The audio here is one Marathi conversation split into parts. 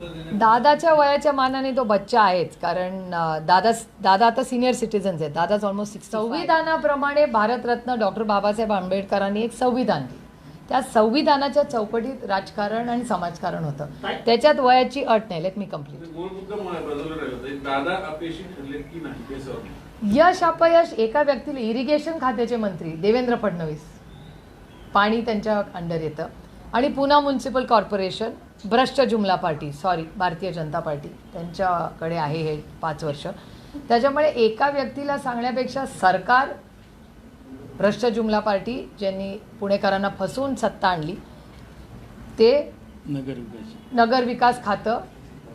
दादाच्या वयाच्या मानाने तो बच्चा आहेच कारण दादा दादा आता सिनियर सिटीजन्स आहेत. दादाच ऑलमोस्ट सिक्स संविधानाप्रमाणे भारतरत्न डॉक्टर बाबासाहेब आंबेडकरांनी एक संविधान दिलं. त्या संविधानाच्या चौकटीत राजकारण आणि समाजकारण होतं. त्याच्यात वयाची अट नाही. लेट मी कंप्लीट मूळ मुद्दा मला बाजूला राहिला होता. दादा अपयशी ठरले की नाही ते सर? यश अपयश एका व्यक्तीला इरिगेशन खात्याचे मंत्री देवेंद्र फडणवीस. पाणी त्यांच्या अंडर येतं. आणि पुन्हा म्युन्सिपल कॉर्पोरेशन भ्रष्ट जुमला party sorry Bharatiya Janata party त्यांच्याकडे आहे हे पाच वर्ष. त्याच्यामुळे एका व्यक्तीला सांगण्यापेक्षा सरकार भ्रष्ट जुमला पार्टी ज्यांनी पुणेकरांना फसवून सत्ता आणली ते नगर विकास. नगर विकास खातं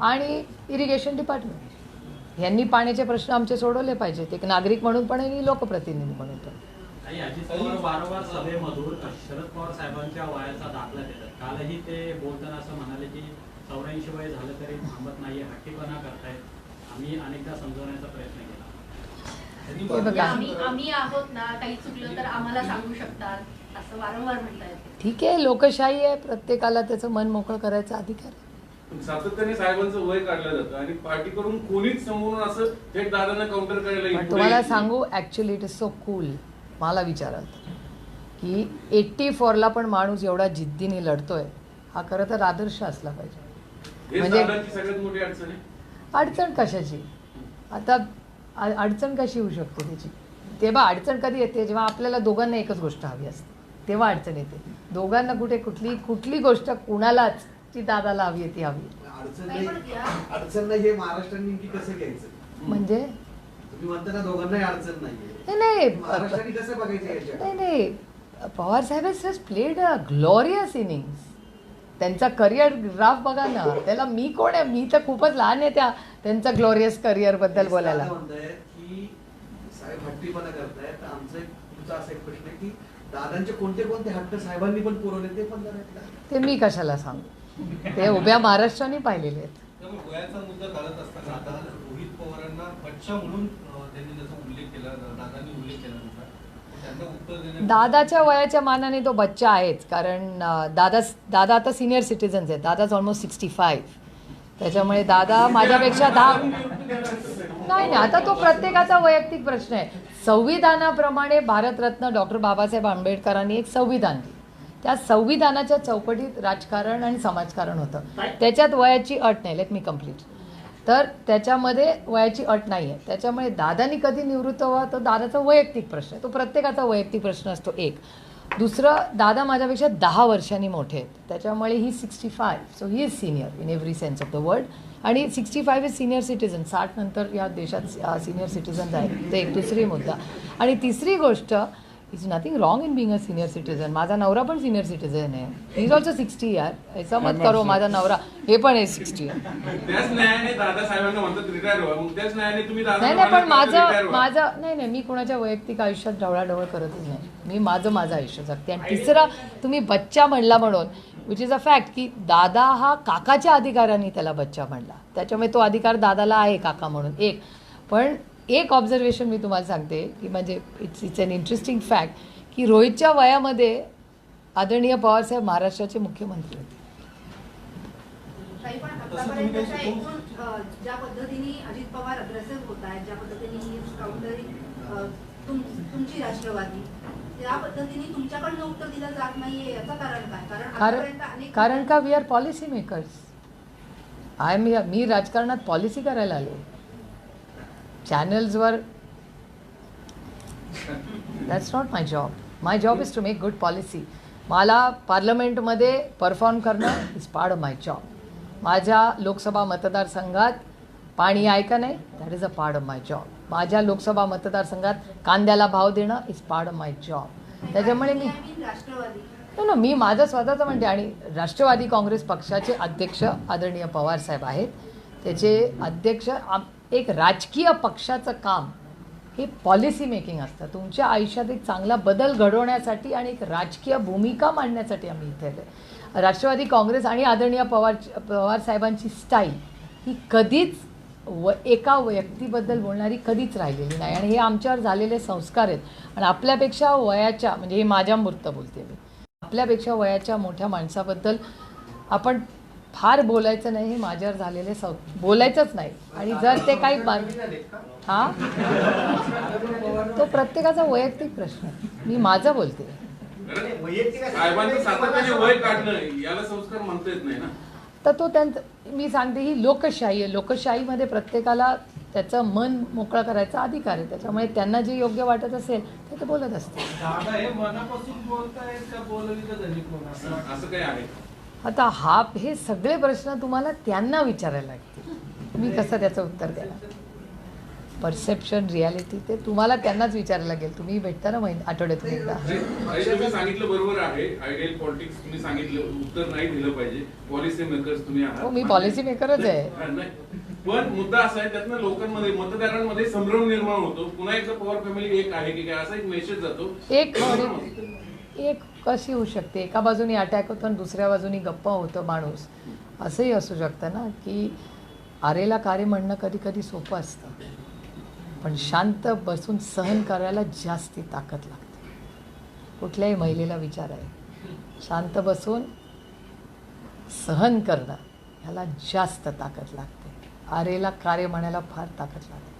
आणि इरिगेशन डिपार्टमेंट यांनी पाण्याचे प्रश्न आमचे सोडवले पाहिजेत. एक नागरिक म्हणून पण आणि लोकप्रतिनिधी म्हणून पण. आणि अजित पवार वारंवार सभेमधून शरद पवार साहेबांच्या वयाचा दाखला देतात. कालही ते बोलताना असं म्हणाले की चौऱ्याऐंशी वय झालं तरी थांबत नाहीये हट्टीपणा करतायत. आम्ही अनेकदा समजवण्याचा प्रयत्न केला. हे बघा आम्ही आहोत ना काही चुकलं तर आम्हाला सांगू शकतात असं वारंवार ठीक आहे लोकशाही आहे प्रत्येकाला त्याचं मन मोकळं करायचा अधिकार आहे. सातत्याने साहेबांचं वय काढलं जातं आणि पार्टीकडून कोणीच समोरून असं थेट दादांना काउंटर करायला तुम्हाला. सांगू actually it is so cool मला विचाराल तर, की एट्टी फोरला पण माणूस एवढा जिद्दीने लढतोय हा खरं तर आदर्श असला पाहिजे. म्हणजे- दादांची सगळ्यात मोठी अडचण कशाची? आता अडचण कशी येऊ शकते त्याची? तेव्हा अडचण कधी येते? जेव्हा आपल्याला दोघांना एकच गोष्ट हवी असते तेव्हा अडचण येते. दोघांना कुठे कुठली कुठली गोष्ट कुणालाच ती दादाला हवी आहे ती हवी. अडचण नाही, हे महाराष्ट्राने कसं घ्यायचं? म्हणजे? तुम्ही म्हणता ना दोघांनाही अडचण नाहीये. नाही नाही. महाराष्ट्राने कसं बघायचं याच्यात? नाही नाही. पवार साहेब has played a glorious innings त्यांचा करिअर ग्राफ बघा ना. त्याला मी कोण आहे? मी तर खूपच लहान आहे त्या त्यांचा ग्लोरियस करिअरबद्दल बोलायला. दादा म्हणतायत की साहेब हट्टीपणा करतायत. तर आमचा एक तुमचा असा एक प्रश्न आहे की दादांचे कोणते कोणते हट्ट साहेबांनी पण पुरवले ते पण जरा एकदा. ते मी कशाला सांगू? ते उभ्या महाराष्ट्राने पाहिलेले आहेत. त्यामुळे वयाचा मुद्दा काढत असताना आता म्हणून त्यांनी जसा उल्लेख केला दादांनी उल्लेख केला होता दादाच्या वयाच्या मानाने तो बच्चा आहेच कारण दादा दादा आता सिनियर सिटीजन्स आहेत दादाच ऑलमोस्ट सिक्स्टी फाईव्ह त्याच्यामुळे दादा माझ्यापेक्षा दहा नाही नाही आता तो प्रत्येकाचा वैयक्तिक प्रश्न आहे. संविधानाप्रमाणे भारतरत्न डॉक्टर बाबासाहेब आंबेडकरांनी एक संविधान दिलं. त्या संविधानाच्या चौकटीत राजकारण आणि समाजकारण होतं. त्याच्यात वयाची अट नाही लेट मी कंप्लीट तर त्याच्यामध्ये वयाची अट नाही आहे त्याच्यामुळे दादानी कधी निवृत्त व्हा तो दादाचा वैयक्तिक प्रश्न आहे. तो प्रत्येकाचा वैयक्तिक प्रश्न असतो एक. दुसरं दादा माझ्यापेक्षा दहा वर्षांनी मोठे आहेत. त्याच्यामुळे he sixty five so he is senior in every sense of the world आणि sixty five is senior citizen साठ नंतर या देशात सिनियर सिटिझन्स आहेत. ते एक दुसरी मुद्दा. आणि तिसरी गोष्ट is nothing wrong in being a senior citizen माझा नवरा पण सिनियर सिटीजन आहे. इज ऑल्सो सिक्स्टी यार. ऐसा मत करो माझा नवरा. हे पण आहे सिक्स्टी नाही नाही पण माझं माझं नाही नाही मी कोणाच्या वैयक्तिक आयुष्यात ढवळाढवळ करतच नाही. मी माझं माझं आयुष्य जगते. आणि तिसरा तुम्ही बच्चा म्हणला म्हणून विच इज अ फॅक्ट की दादा हा काकाच्या अधिकाराने त्याला बच्चा म्हणला. त्याच्यामुळे तो अधिकार दादाला आहे काका म्हणून. एक. पण एक ऑब्झर्वेशन मी तुम्हाला सांगते की म्हणजे it's it's an interesting fact की रोहितच्या वयामध्ये आदरणीय पवारसाहेब महाराष्ट्राचे मुख्यमंत्री होते. काही पण आतापर्यंतच्या एकूण अ, ज्या पद्धतीने अजित पवार अग्रेसिव्ह होत आहेत ज्या पद्धतीने ही काउंटरिंग तुमची राष्ट्रवादी त्या पद्धतीने तुमच्याकडनं उत्तर दिलं जात नाहीये याचं कारण काय? कारण कारण का we are policy makers I मी मी राजकारणात पॉलिसी करायला आले. चॅनल्सवर that's not my job my job is to make good policy मला पार्लमेंटमध्ये परफॉर्म करणं is part of my job माझ्या लोकसभा मतदारसंघात पाणी आहे का नाही? That is a part of my job माझ्या लोकसभा मतदारसंघात कांद्याला भाव देणं is part of my job त्याच्यामुळे मी राष्ट्रवादी ना मी माझं स्वतःचं म्हणते आणि राष्ट्रवादी काँग्रेस पक्षाचे अध्यक्ष आदरणीय पवार साहेब आहेत. त्याचे अध्यक्ष आम- एक राजकीय पक्षाचं काम. हे पॉलिसी मेकिंग असतं. तुमच्या आयुष्यात एक चांगला बदल घडवण्यासाठी आणि एक राजकीय भूमिका मांडण्यासाठी आम्ही इथे आलो राष्ट्रवादी काँग्रेस आणि आदरणीय पवार पवार साहेबांची स्टाईल ही कधीच व एका व्यक्तीबद्दल बोलणारी कधीच राहिलेली नाही. आणि हे आमच्यावर झालेले संस्कार आहेत. आणि आपल्यापेक्षा वयाच्या म्हणजे हे माझ्या मूर्त बोलते मी. आपल्यापेक्षा वयाच्या मोठ्या माणसाबद्दल आपण फार बोलायचं नाही हे माझ्यावर झालेले सौ बोलायचंच नाही. आणि जर ते काही मान- हा? तो प्रत्येकाचा वैयक्तिक प्रश्न आहे. मी माझं बोलते. कारण साहेबांचं सातत्याने वय काढणं याला संस्कार म्हणता येत नाही ना. तर तो त्यांचं मी सांगते ही लोकशाही आहे. लोकशाहीमध्ये प्रत्येकाला त्याचं मन मोकळं करायचा अधिकार आहे. त्याच्यामुळे त्यांना जे योग्य वाटत असेल ते ते बोलत असतील. आता हा हे सगळे प्रश्न तुम्हाला त्यांना विचारायला लागतील. मी कसं त्याचं उत्तर देणार? परसेप्शन रियालिटी ते तुम्हाला त्यांनाच विचारायला लागेल. तुम्ही भेटता ना महिन आठवड्यातून एकदा. सांगितलं बरोबर आहे. आयडियल पॉलिटिक्स तुम्ही सांगितलं. उत्तर नाही दिलं पाहिजे. पॉलिसी मेकर्स तुम्ही आहात. हो मी पॉलिसी मेकरच आहे. पण मुद्दा असा आहे त्यातनं लोकांमध्ये मतदारांमध्ये संभ्रम निर्माण होतो. पुन्हा एकदा पवार फॅमिली एक आहे की काय? असा एक मेसेज जातो. एक एक कशी होऊ शकते? एका बाजूनी अटॅक होतो आणि दुसऱ्या बाजूनी गप्पा होतं माणूस. असंही असू शकतं ना की आरेला कार्य म्हणणं कधी कधी सोपं असतं. पण शांत बसून सहन करायला जास्ती ताकद लागते. कुठल्याही महिलेला विचार आहे. शांत बसून सहन करणं ह्याला जास्त ताकद लागते. आरेला कार्य म्हणायला फार ताकद लागते.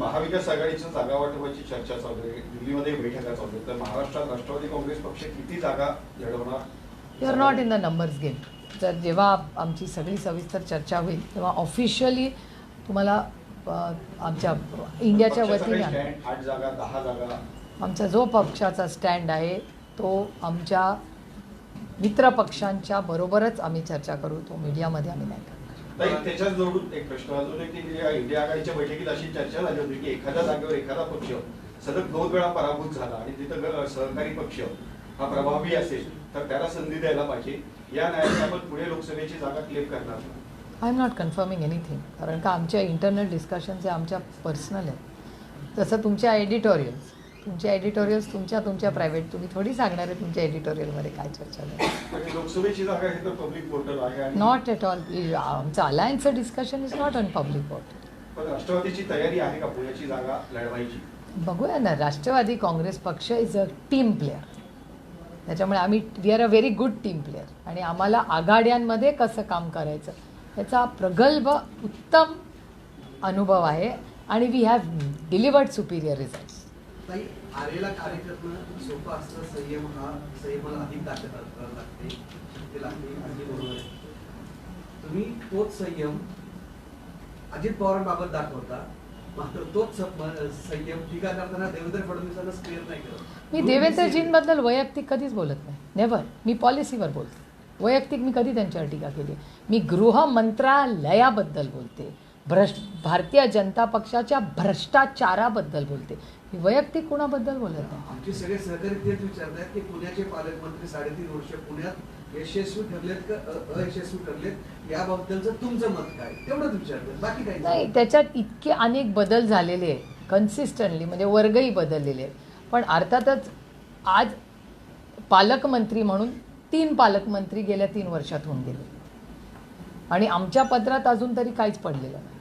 महाविकास आघाडीच्या जागा वाटपाची चर्चा चालू आहे. दिल्लीमध्ये बैठका चालू आहे. तर महाराष्ट्रात राष्ट्रवादी काँग्रेस पक्ष किती जागा लढवणार? You are not in the numbers game जर जेव्हा आमची सगळी सविस्तर चर्चा होईल तेव्हा ऑफिशियली तुम्हाला आमच्या इंडियाच्या वतीने आठ जागा दहा जागा. आमचा जो पक्षाचा स्टँड आहे तो आमच्या मित्र पक्षांच्या बरोबरच आम्ही चर्चा करू. तो मीडियामध्ये आम्ही नाही करणार त्याच्यात जोडून एक प्रश्न अजून एक की इंडिया आघाडीच्या बैठकीत अशी चर्चा झाली होती की एखाद्या जागेवर एखादा पक्ष सतत दोन वेळा पराभूत झाला आणि तिथं सहकारी पक्ष हा प्रभावी असेल तर त्याला संधी द्यायला पाहिजे. या न्यायालयात आपण पुढे लोकसभेची जागा क्लेम करणार. I am not confirming anything कारण का आमच्या इंटरनल डिस्कशन्स हे आमच्या पर्सनल आहेत. तसं तुमच्या एडिटोरियल्स तुमच्या एडिटोरियल्स तुमच्या तुमच्या प्रायव्हेट तुम्ही थोडी सांगणार आहे तुमच्या एडिटोरियलमध्ये काय चर्चा झाली. आणि लोकसभेची जागा हे तर पब्लिक पोर्टल आहे आणि नॉट एट ऑल आमचं अलायन्सचं discussion is not on public what पण राष्ट्रवादीची तयारी आहे का पुण्याची जागा लढवायची? बघूया ना राष्ट्रवादी काँग्रेस पक्ष इज अ टीम प्लेअर त्याच्यामुळे आम्ही we are a very good team player आणि आम्हाला आघाड्यांमध्ये कसं काम करायचं याचा प्रगल्भ उत्तम अनुभव आहे. आणि we have delivered superior result ताई आरेला कार्य करणं सोपं असतं संयम हा संयमाला अधिक ताकद लागते ते लागते अगदी बरोबर आहे. तुम्ही तोच संयम अजित पवारांबाबत दाखवता मात्र तोच संयम टीका करताना देवेंद्र फडणवीसांना क्लिअर नाही करत. मी देवेंद्रजींबद्दल वैयक्तिक कधीच बोलत नाही. नेव्हर मी पॉलिसीवर बोलते. वैयक्तिक मी कधी त्यांच्यावर टीका केली मी गृह मंत्रालयाबद्दल बोलते. भ्रष्ट भारतीय जनता पक्षाच्या भ्रष्टाचाराबद्दल बोलते. वैयक्तिक कुणाबद्दल बोलत नाही आमचे सगळे सहकारी तेच विचारतात की पुण्याचे पालकमंत्री साडेतीन वर्ष पुण्यात यशस्वी ठरलेत का अयशस्वी ठरलेत? याबद्दलचं तुमचं मत काय? तेवढंच विचारतात. बाकी काही नाही त्याच्यात इतके अनेक बदल झालेले आहेत कन्सिस्टंटली म्हणजे वर्गही बदललेले आहेत. पण अर्थातच आज पालकमंत्री म्हणून तीन पालकमंत्री गेल्या तीन वर्षात होऊन गेले. आणि आमच्या पत्रात अजून तरी काहीच पडलेलं नाही.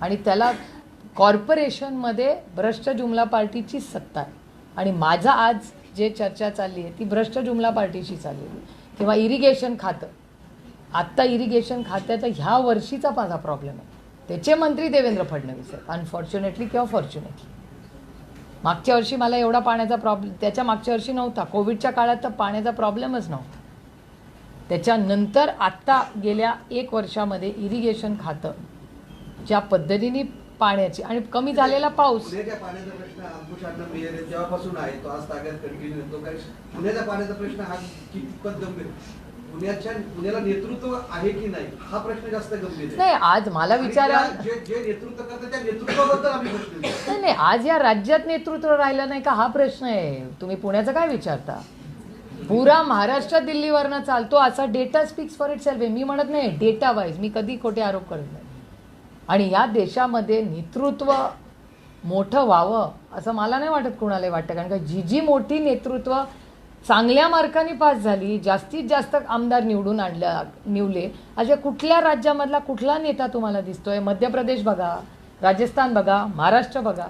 आणि त्याला कॉर्पोरेशनमध्ये भ्रष्ट जुमला पार्टीची सत्ता आहे. आणि माझा आज जे चर्चा चालली आहे ती भ्रष्ट जुमला पार्टीशी चाललेली आहे. किंवा इरिगेशन खातं. आत्ता इरिगेशन खात्याचा ह्या वर्षीचा माझा प्रॉब्लेम आहे. त्याचे मंत्री देवेंद्र फडणवीस आहेत. अनफॉर्च्युनेटली किंवा फॉर्च्युनेटली मागच्या वर्षी मला एवढा पाण्याचा प्रॉब्लेम त्याच्या मागच्या वर्षी नव्हता. कोविडच्या काळात तर पाण्याचा प्रॉब्लेमच नव्हता. त्याच्यानंतर आत्ता गेल्या एक वर्षामध्ये इरिगेशन खातं ज्या पद्धतीने पाण्याची आणि कमी झालेला पाऊस. पुण्याच्या पाण्याचा प्रश्न अंकुश अण्णा मेयर आहे. तेव्हापासून आहे तो आज कंटिन्यू येतो कारण पुण्याच्या पाण्याचा प्रश्न हा कितपत गंभीर पुण्याच्या पुण्याला नेतृत्व आहे की नाही? हा प्रश्न जास्त गंभीर आहे. नाही आज मला आणि विचारा त्या- जे जे नेतृत्व करतात त्या नेतृत्वाबद्दल आम्ही प्रश्न विचारतो. नाही नाही आज या राज्यात नेतृत्व राहिलं नाही का? हा प्रश्न आहे. तुम्ही पुण्याचं काय विचारता? पुरा महाराष्ट्र दिल्लीवरनं चालतो असा data speaks for itself आहे. मी म्हणत नाही डेटा वाईज मी कधी खोटे आरोप करत नाही. आणि या देशामध्ये नेतृत्व मोठं व्हावं असं मला नाही वाटत कुणालाही वाटतं. कारण का जी जी मोठी नेतृत्व चांगल्या मार्काने पास झाली जास्तीत जास्त आमदार निवडून आणल्या निवले अशा कुठल्या राज्यामधला कुठला नेता तुम्हाला दिसतोय? मध्य प्रदेश बघा राजस्थान बघा महाराष्ट्र बघा.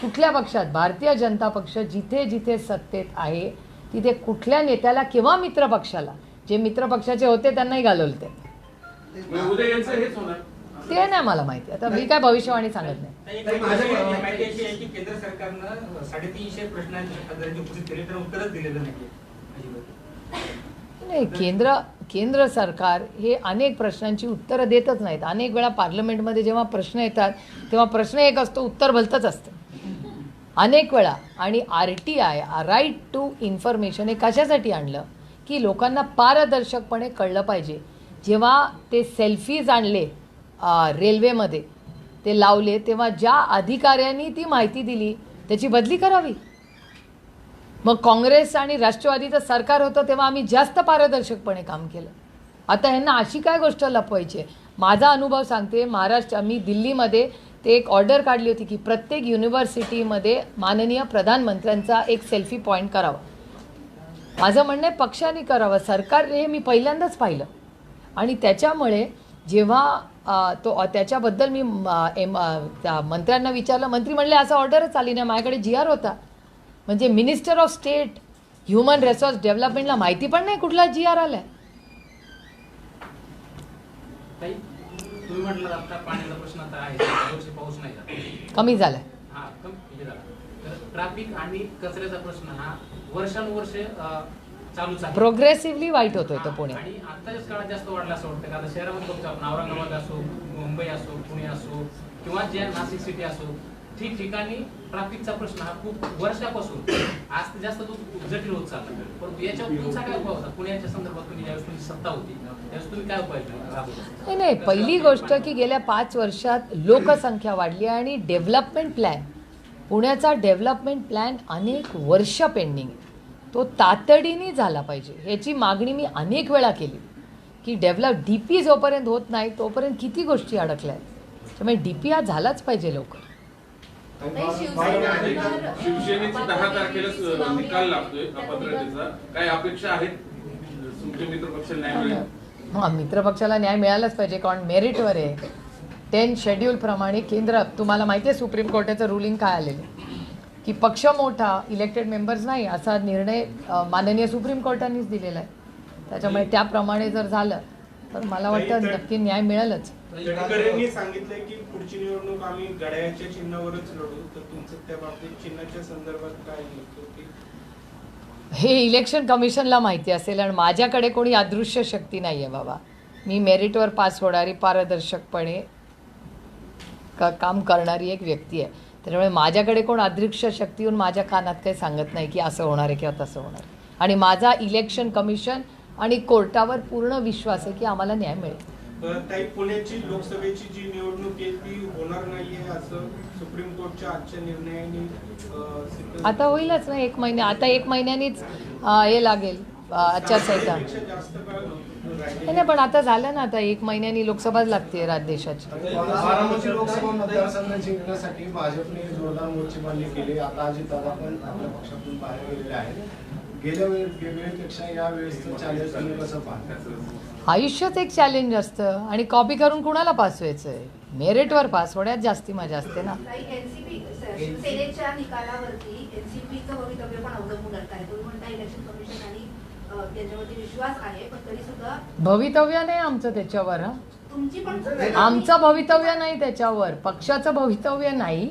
कुठल्या पक्षात? भारतीय जनता पक्ष जिथे जिथे सत्तेत आहे तिथे कुठल्या नेत्याला किंवा मित्र पक्षाला जे मित्र पक्षाचे होते त्यांनाही घालवलं ते नाही मला माहिती. आता मी काय भविष्यवाणी सांगत नाही. ताई, माझी माहिती अशी आहे की केंद्र सरकारनं साडेतीनशे प्रश्नांची खासदारांची उपस्थित केली तर उत्तरच दिलेलं नाही नाही केंद्र केंद्र सरकार हे अनेक प्रश्नांची उत्तरं देतच नाहीत. अनेक वेळा पार्लमेंटमध्ये जेव्हा प्रश्न येतात तेव्हा प्रश्न एक असतो उत्तर भलतंच असतं. अनेक वेळा. आणि R T I right to information हे कशासाठी आणलं? की लोकांना पारदर्शकपणे कळलं पाहिजे. जेव्हा ते सेल्फीज आणले रेल्वेमध्ये. ते लावले तेव्हा ज्या अधिकाऱ्यांनी ती माहिती दिली त्याची बदली करावी. मग काँग्रेस आणि राष्ट्रवादीचं सरकार होतं तेव्हा आम्ही जास्त पारदर्शकपणे काम केलं. आता ह्यांना अशी काय गोष्ट लपवायची आहे? माझा अनुभव सांगते महाराष्ट्र मी दिल्लीमध्ये ते एक ऑर्डर काढली होती की प्रत्येक युनिव्हर्सिटीमध्ये माननीय प्रधानमंत्र्यांचा एक सेल्फी पॉईंट करावा. माझं म्हणणं आहे पक्षाने करावं. सरकार हे मी पहिल्यांदाच पाहिलं. आणि त्याच्यामुळे जेव्हा तो त्याच्याबद्दल मी एम मंत्र्यांना विचारलं. मंत्री म्हणले असं ऑर्डरच आली नाही. माझ्याकडे जी आर होता. म्हणजे minister of state human resource डेव्हलपमेंटला माहिती पण नाही कुठला जी आर आलाय. कमी झालाय. हा ट्रॅफिक आणि कचऱ्याचा प्रश्न हा वर्षानुवर्ष चालूच आहे. प्रोग्रेसिव्हली वाईट होतोय तो पुण्यात आणि काळात जास्त वाढला असं वाटतं का? आता शहरामध्ये बघतो आपण औरंगाबाद असो मुंबई असो पुणे असो किंवा नाशिक सिटी असो ठिकठिकाणी ट्रॅफिकचा प्रश्न हा खूप वर्षापासून आज जास्त तो जटिल होत चालला परंतु याच्यावर तुमचा काय उपाय होता? पुण्याच्या संदर्भात तुम्ही ज्यावेळेस तुमची सत्ता होती त्यावेळेस तुम्ही काय उपाय राबवला नाही नाही पहिली गोष्ट की गेल्या पाच वर्षात लोकसंख्या वाढली आहे आणि डेव्हलपमेंट प्लॅन पुण्याचा डेव्हलपमेंट प्लॅन अनेक वर्ष पेंडिंग आहे. तो तातडीने झाला पाहिजे. ह्याची मागणी मी अनेक वेळा केली. की डेव्हलप डी पी जोपर्यंत होत नाही तोपर्यंत किती गोष्टी अडकल्या आहेत. त्यामुळे डी पी हा झालाच पाहिजे लवकर. नाही, शिवसेना शिवसेनेची दहा तारखेला स- निकाल लागतोय अपात्रतेचा काय अपेक्षा आहेत? तुमच्या मित्र पक्षाला न्याय मिळेल? हां मित्रपक्षाला न्याय मिळालाच पाहिजे. कारण मेरिटवर आहे. टेन शेड्यूलप्रमाणे केंद्र तुम्हाला माहिती आहे सुप्रीम कोर्टाचं रुलिंग काय आलेलं आहे. की पक्ष मोठा इलेक्टेड मेंबर्स नाही असा निर्णय माननीय सुप्रीम कोर्टानेच दिलेला आहे. त्याच्यामुळे त्याप्रमाणे जर झालं तर मला वाटतं नक्की न्याय मिळेलच. की पुढची निवडणूक आम्ही घड्याळ्याच्या चिन्हावरच लढू. तर तुमचं त्या बाबतीत चिन्हाच्या संदर्भात काय? हे इलेक्शन कमिशनला माहिती असेल आणि माझ्याकडे कोणी अदृश्य शक्ती नाही आहे बाबा. मी मेरिटवर पास होणारी पारदर्शकपणे क काम करणारी एक व्यक्ती आहे. त्याच्यामुळे माझ्याकडे कोण अदृश्य शक्ती येऊन माझ्या कानात काही सांगत नाही की असं होणार आहे किंवा तसं होणार आहे. आणि माझा इलेक्शन कमिशन आणि कोर्टावर पूर्ण विश्वास आहे की आम्हाला न्याय मिळेल. ताई पुण्याची लोकसभेची जी निवडणूक आहे ती होणार नाहीये असं सुप्रीम कोर्टच्या आजच्या निर्णयाने आता होईलच ना एक महिने. आता एक महिन्यानीच हे लागेल आचारसंहिता. नाही नाही, पण आता झालं ना आता एक महिन्यानी लोकसभा लागते राज्य देशाची. बारामती लोकसभा मतदारसंघ जिंकण्यासाठी भाजपने जोरदार मोर्चेबांधणी केली. आता अजितदादा पण आपल्या पक्षातून बाहेर गेलेले आहेत. गेल्या या तुम्ही कसं पाहता? आयुष्यात एक चॅलेंज असतं आणि कॉपी करून कुणाला पास व्हायचं आहे मेरिटवर पास होण्यात जास्ती मजा असते ना. शिवसेनेच्या निकालावरती एनसीपीचं भवितव्य पण अवलंबून राहत आहे तुम्ही म्हणता इलेक्शन कमिशन आणि अ, त्यांच्यावरती विश्वास आहे पण तरी सुद्धा भवितव्य नाही आमचं त्याच्यावर हं. तुमची पण आमचं भवितव्य नाही त्याच्यावर. पक्षाचं भवितव्य नाही.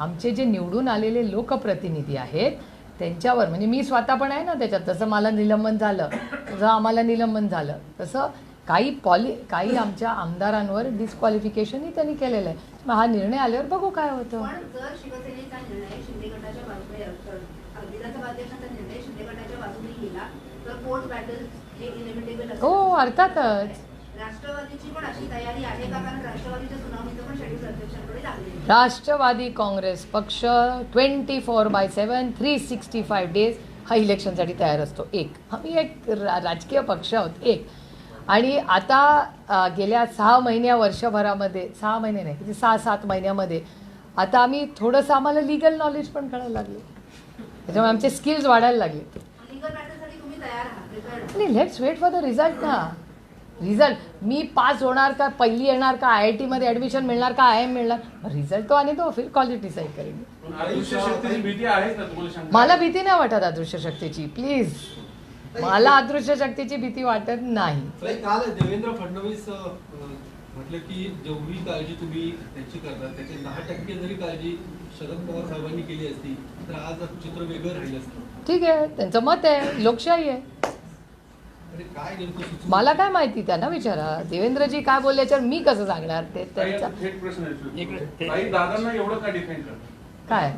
आमचे जे निवडून आलेले लोकप्रतिनिधी आहेत त्यांच्यावर. म्हणजे मी स्वतः पण आहे ना त्याच्यात. जसं मला निलंबन झालं तसं आम्हाला निलंबन झालं. तसं काही पॉलि काही आमच्या आमदारांवर डिस्क्वालिफिकेशनही त्यांनी केलेलं आहे. मग हा निर्णय आल्यावर बघू काय होतं. पण जर शिवसेनेचा निर्णय शिंदे गटाच्या बाजूने विधानसभा अध्यक्षांचा निर्णय शिंदे गटाच्या बाजूने गेला बॅटल हे हो अर्थातच. राष्ट्रवादीची पण अशी तयारी आहे का? कारण राष्ट्रवादीच्या सुनावणीचं पण शेड्यूल अध्यक्षांकडे लागले राष्ट्रवादी काँग्रेस पक्ष twenty four by seven three sixty five days हा इलेक्शनसाठी तयार असतो. एक. आम्ही एक रा राजकीय पक्ष आहोत. एक. आणि आता अ, गेल्या सहा महिन्या वर्षभरामध्ये सहा महिने नाही किती सहा सात महिन्यामध्ये आता आम्ही थोडंसं आम्हाला लिगल नॉलेज पण कळायला लागले. त्याच्यामुळे आमचे स्किल्स वाढायला लागले. लिगल तुम्ही तयार आहात. आणि let's wait for the result ना. रिझल्ट मी पास होणार का पहिली येणार का आय आय टीमध्ये ॲडमिशन मिळणार का आय एम मिळणार? रिझल्ट तो आणि तो फिर कॉलेज डिसाईड करेल अदृश्य शक्तीची भीती आहे ना तुम्हाला शंका? मला भीती नाही वाटत अदृश्य शक्तीची प्लीज मला अदृश्य शक्तीची भीती वाटत नाही. काल देवेंद्र फडणवीस म्हटलं की जेवढी काळजी तुम्ही त्याची करता त्याची दहा टक्के जरी काळजी शरद पवार साहेबांनी केली असती तर आज चित्र वेगळं राहिलं असतं. ठीक आहे त्यांचं मत आहे लोकशाही आहे. मला काय माहिती त्यांना विचारा. देवेंद्रजी काय बोलले याच्यावर मी कसं सांगणार? ते त्यांचा आता थेट प्रश्न आहे. इकडे- ताई, दादांना एवढं का डिफेंड करता? काय?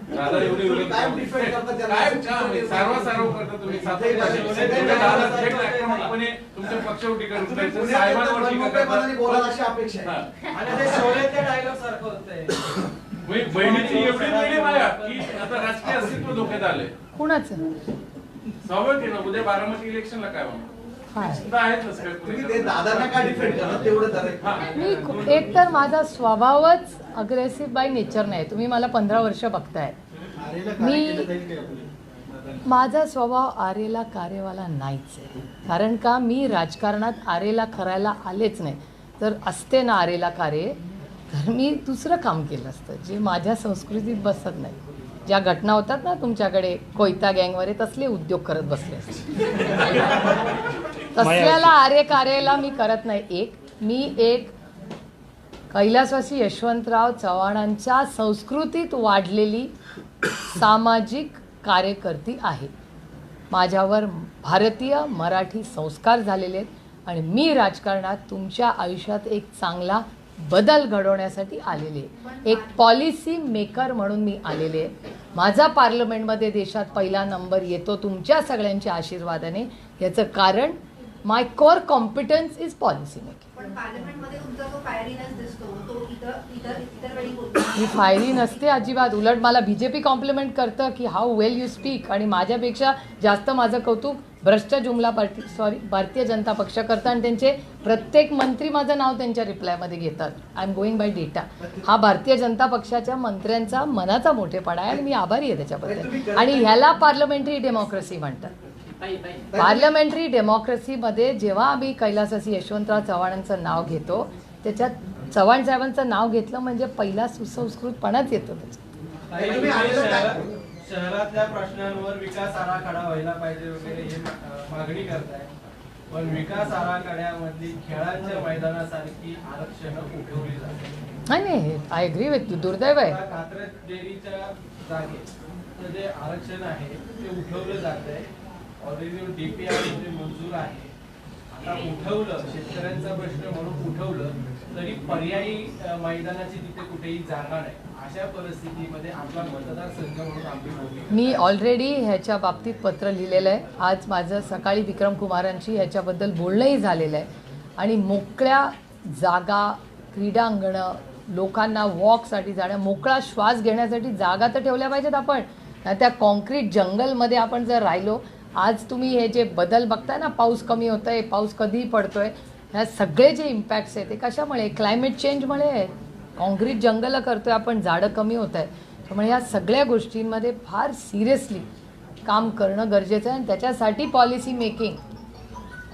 कुणाचं? उद्या बारामती इलेक्शनला काय मी एक तर माझा स्वभावच अग्रेसिव्ह बाय नेचर नाही. तुम्ही मला पंधरा वर्ष बघताय. मी-? माझा स्वभाव आरेला कार्यवाला नाहीच आहे. कारण का? मी राजकारणात आरेला करायला आलेच नाही. तर असते ना आरेला कार्य. तर मी दुसरं काम केलं असतं जे माझ्या संस्कृतीत बसत नाही. ज्या घटना होतात ना तुमच्याकडे कोयता गँगवर तसले उद्योग करत बसले तसल्याला आर्य कार्याला मी करत नाही. एक मी एक कैलासवासी यशवंतराव चव्हाणांच्या संस्कृतीत वाढलेली सामाजिक कार्यकर्ती आहे. माझ्यावर भारतीय मराठी संस्कार झालेले आहेत आणि मी राजकारणात तुमच्या आयुष्यात एक चांगला बदल घडवण्यासाठी आलेले एक पॉलिसी मेकर म्हणून मी आलेले आहे. माझा पार्लमेंटमध्ये देशात पहिला नंबर येतो तुमच्या सगळ्यांच्या आशीर्वादाने. याचं कारण my core competence is policy making पण पार्लमेंटमध्ये तुमचा जो फायरिनेस दिसतो तो इतर इतर इतर वेळी बोलतो मी फायरी नसते अजिबात. उलट मला बी जे पी कॉम्प्लिमेंट करतं की हाऊ वेल यू स्पीक आणि माझ्यापेक्षा जास्त माझं कौतुक भ्रष्ट जुमला पार्टी सॉरी भारतीय जनता पक्ष करतं. आणि त्यांचे प्रत्येक मंत्री माझं नाव त्यांच्या रिप्लायमध्ये घेतात. I am going by data हा भारतीय जनता पक्षाच्या मंत्र्यांचा मनाचा मोठेपणा आहे आणि मी आभारी आहे त्याच्याबद्दल. आणि ह्याला पार्लमेंटरी डेमोक्रेसी म्हणतात. पार्लमेंटरी डेमोक्रेसीमध्ये जेव्हा आम्ही कैलासासी यशवंतराव चव्हाणांचं नाव घेतो त्याच्यात चव्हाण साहेबांचं नाव घेतलं म्हणजे पहिला सुसंस्कृतपणाच येतो त्याच्यात. शहरातल्या प्रश्नांवर विकास आराखडा व्हायला पाहिजे वगैरे हे मागणी करताय. पण विकास आराखड्यामधली खेळांच्या मैदानासारखी आरक्षण उठवली जातात. नाही नाही आय अग्री विथ दुर्दैव आहे. कात्रज डेअरीच्या जे आरक्षण आहे ते उठवलं जात आहे ऑलरेडी डीपीआरमध्ये मंजूर आहे आता उठवलं शेतकऱ्यांचा प्रश्न म्हणून उठवलं तरी पर्यायी मैदानाची तिथे कुठेही जागा नाही. अशा परिस्थितीमध्ये आपला मतदारसंघ म्हणून आपली मी ऑलरेडी ह्याच्या बाबतीत पत्र लिहिलेलं आहे. आज माझं सकाळी विक्रम कुमारांशी ह्याच्याबद्दल बोलणंही झालेलं आहे. आणि मोकळ्या जागा क्रीडांगणं लोकांना वॉकसाठी जाण्या मोकळा श्वास घेण्यासाठी जागा तर ठेवल्या पाहिजेत आपण. त्या कॉन्क्रीट जंगलमध्ये आपण जर राहिलो आज तुम्ही हे जे बदल बघताय ना पाऊस कमी होत आहे पाऊस कधीही पडतोय ह्या सगळे जे इम्पॅक्ट्स आहेत ते कशामुळे? क्लायमेट चेंजमुळे आहेत कॉन्क्रीट जंगलं करतोय आपण झाडं कमी होत आहे त्यामुळे या सगळ्या गोष्टींमध्ये फार सिरियसली काम करणं गरजेचं आहे आणि त्याच्यासाठी पॉलिसी मेकिंग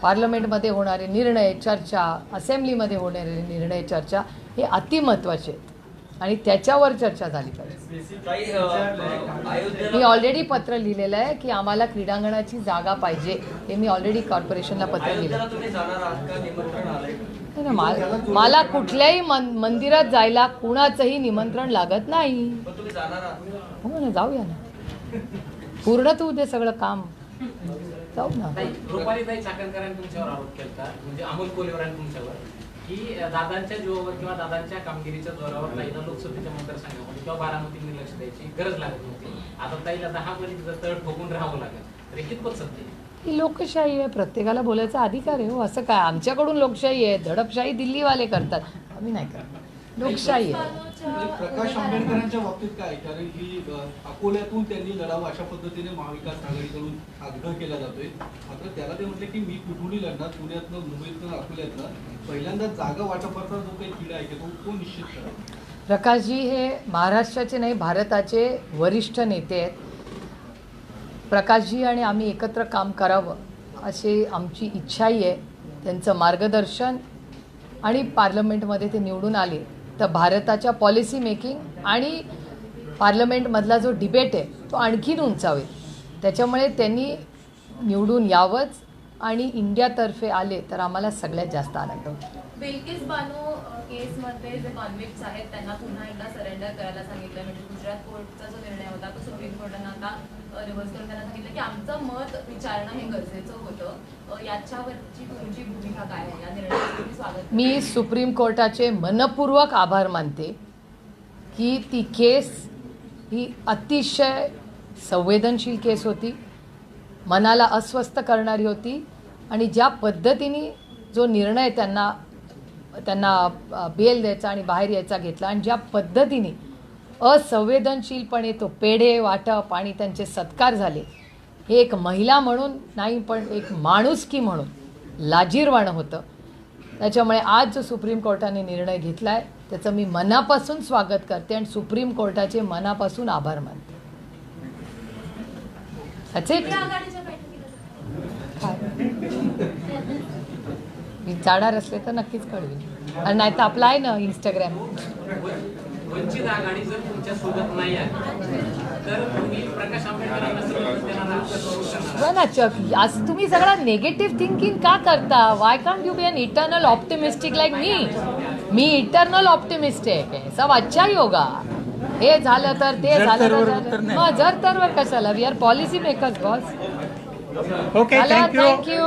पार्लमेंटमध्ये होणारे निर्णय चर्चा असेंब्लीमध्ये होणारे निर्णय चर्चा हे अतिमहत्त्वाचे आहेत. आणि त्याच्यावर चर्चा झाली पाहिजे. मी ऑलरेडी पत्र लिहिलेलं आहे की आम्हाला क्रीडांगणाची जागा पाहिजे हे मी ऑलरेडी कॉर्पोरेशनला पत्र लिहिलं आहे. तुम्ही जाणार आहात का? निमंत्रण आलंय. नाही, नाही, मा- मला कुठल्याही मन मंदिरात जायला कुणाचंही निमंत्रण लागत नाही. हो ना जाऊया ना. पूर्ण तू दे सगळं काम. जाऊ ना. ताई, रुपालीताई चाकणकरांनी तुमच्यावर आरोप केला म्हणजे अमोल कोलेवरांनी तुमच्यावर की दादांच्या जीवावर किंवा दादांच्या कामगिरीच्या जोरावर ताईला लोकसभेच्या मतदारसंघामध्ये किंवा बारामतीमध्ये लक्ष द्यायची गरज लागत नव्हती. आता ताईला दहा पर्यंत तळ ठोकून राहावं लागेल. तर हे कितपत सत्य? ही लोकशाही आहे प्रत्येकाला बोलायचा अधिकार आहे हो असं काय? आमच्याकडून लोकशाही आहे दडपशाही दिल्लीवाले करतात. आम्ही नाही करत. लोकशाही आहे. म्हणजे प्रकाश आंबेडकरांच्या बाबतीत काय? कारण की अकोल्यातून त्यांनी लढावं अशा पद्धतीने महाविकास आघाडीकडून आग्रह केला जातोय. मात्र त्याला ते म्हटले की मी कुठूनही लढणार पुण्यातनं मुंबईतनं अकोल्यातनं पहिल्यांदा जागा वाटपाचा जो काही किडा आहे तो तो निश्चित करा. प्रकाशजी हे महाराष्ट्राचे नाही भारताचे वरिष्ठ नेते आहेत. प्रकाशजी आणि आम्ही एकत्र काम करावं अशी आमची इच्छाही आहे. त्यांचं मार्गदर्शन आणि पार्लमेंटमध्ये ते निवडून आले. तर भारताच्या पॉलिसी मेकिंग आणि पार्लमेंटमधला जो डिबेट आहे तो आणखीन उंचावेल. त्याच्यामुळे त्यांनी निवडून यावंच आणि इंडियातर्फे आले तर आम्हाला सगळ्यात जास्त आनंद होतो बिल्किस बानो केसमध्ये जे कॉन्व्हिक्ट्स आहेत त्यांना पुन्हा एकदा सरेंडर करायला सांगितलं म्हणजे गुजरात कोर्टचा जो निर्णय होता तो सुप्रीम कोर्टानं आता रिव्हर्स करून त्यांना सांगितलं की आमचं मत विचारणं हे गरजेचं होतं. याच्यावरची तुमची भूमिका काय आहे? या निर्णयाचं स्वागत मी सुप्रीम कोर्टाचे मनपूर्वक आभार मानते की ती केस ही अतिशय संवेदनशील केस होती. मनाला अस्वस्थ करणारी होती आणि ज्या पद्धतीने जो निर्णय त्यांना त्यांना बेल द्यायचा आणि बाहेर यायचा घेतला आणि ज्या पद्धतीने असंवेदनशीलपणे तो पेढे वाटप आणि त्यांचे सत्कार झाले. हे एक महिला म्हणून नाही पण एक माणुसकी म्हणून लाजीरवाणं होतं. त्याच्यामुळे आज जो सुप्रीम कोर्टाने निर्णय घेतला आहे त्याचं मी मनापासून स्वागत करते आणि सुप्रीम कोर्टाचे मनापासून आभार मानते. मी जाणार असले तर नक्कीच कळवेन. आणि नाही तर आपला आहे ना इंस्टाग्राम वंचित आघाडी जर तुमच्यासोबत नाही आहे तर तुम्ही प्रकाश आंबेडकरांना हो आज तुम्ही सगळा नेगेटिव्ह थिंकिंग का करता? Why can't you be an eternal optimistic like मी मी इटर्नल ऑप्टिमिस्टिक आहे. सब अच्छा ही होगा हे झालं तर ते झालं तर. मग जर तरवर कशाला? We are policy makers boss okay thank you